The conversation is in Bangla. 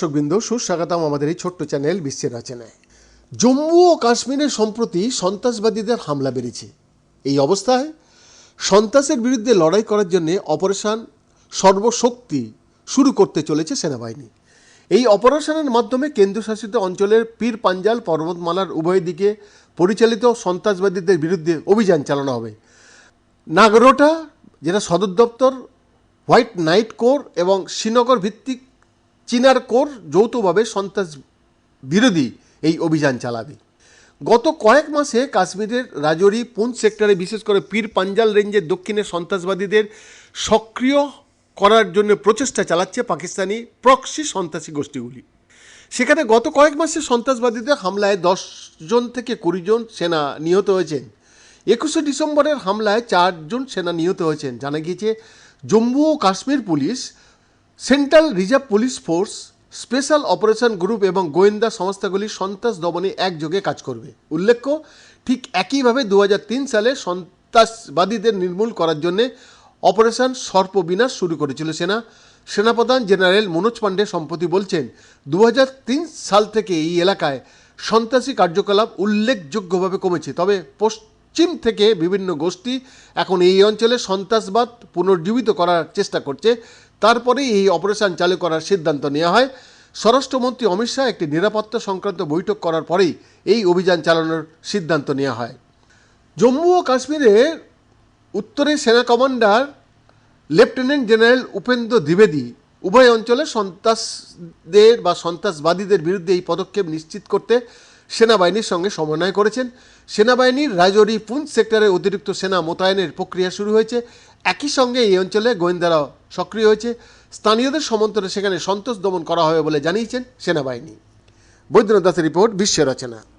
দর্শকবৃন্দ, সুস্বাগতম আমাদের এই ছোট্ট চ্যানেল বিশ্বের রচনায়। জম্মু ও কাশ্মীরে সম্প্রতি সন্ত্রাসবাদীদের হামলা বেড়েছে। এই অবস্থায় সন্ত্রাসের বিরুদ্ধে লড়াই করার জন্য অপারেশন সর্বশক্তি শুরু করতে চলেছে সেনাবাহিনী। এই অপারেশনের মাধ্যমে কেন্দ্রশাসিত অঞ্চলের পীর পাঞ্জাল পর্বতমালার উভয় দিকে পরিচালিত সন্ত্রাসবাদীদের বিরুদ্ধে অভিযান চালানো হবে। নাগরোটা যেটা সদর দপ্তর, হোয়াইট নাইট কোর এবং শ্রীনগর ভিত্তিক চিনার কোর যৌথভাবে সন্ত্রাস বিরোধী এই অভিযান চালাবে। গত কয়েক মাসে কাশ্মীরের রাজৌরি পুঞ্চ সেক্টরে বিশেষ করে পীর পাঞ্জাল রেঞ্জের দক্ষিণে সন্ত্রাসবাদীদের সক্রিয় করার জন্য প্রচেষ্টা চালাচ্ছে পাকিস্তানি প্রক্সি সন্ত্রাসী গোষ্ঠীগুলি। সেখানে গত কয়েক মাসে সন্ত্রাসবাদীদের হামলায় দশ জন থেকে কুড়ি জন সেনা নিহত হয়েছেন। একুশে ডিসেম্বরের হামলায় চারজন সেনা নিহত হয়েছেন। জানা গিয়েছে, জম্মু ও Kashmir police, central reserve police force, special operation group এবং গোয়েন্দা সংস্থাগুলি সন্ত্রাস দমনে একযোগে কাজ করবে। উল্লেখ্য, ঠিক একইভাবে দু হাজার তিন সালে সন্ত্রাসবাদীদের নির্মূল করার জন্য অপারেশন সর্পবিনাশ শুরু করেছিল সেনা। সেনাপ্রধান জেনারেল মনোজ পাণ্ডে সম্প্রতি বলছেন দু হাজার তিন সাল থেকে এই এলাকায় সন্ত্রাসী কার্যকলাপ উল্লেখযোগ্যভাবে কমেছে। তবে পশ্চিম থেকে বিভিন্ন গোষ্ঠী এখন এই অঞ্চলে সন্ত্রাসবাদ পুনর্জীবিত করার চেষ্টা করছে। তারপরে এই অপারেশন চালু করার সিদ্ধান্ত নেওয়া হয়। স্বরাষ্ট্রমন্ত্রী অমিত শাহ একটি নিরাপত্তা সংক্রান্ত বৈঠক করার পরেই এই অভিযান চালানোর সিদ্ধান্ত নেওয়া হয়। জম্মু ও কাশ্মীরের উত্তরে সেনা কমান্ডার লেফটেন্যান্ট জেনারেল উপেন্দ্র দ্বিবেদী উভয় অঞ্চলে সন্ত্রাসদের বা সন্ত্রাসবাদীদের বিরুদ্ধে এই পদক্ষেপ নিশ্চিত করতে সেনাবাহিনীর সঙ্গে সমন্বয় করেছেন। সেনাবাহিনীর রাজৌরি পুঞ্চ সেক্টরে অতিরিক্ত সেনা মোতায়েনের প্রক্রিয়া শুরু হয়েছে। একই সঙ্গে এই অঞ্চলে গোয়েন্দারা সক্রিয় হয়েছে। স্থানীয়দের সমন্তরে সেখানে সন্তোষ দমন করা হবে বলে জানিয়েছেন সেনাবাহিনী। বৈদ্যনাথ দাসের রিপোর্ট, বিশ্ব রচনা।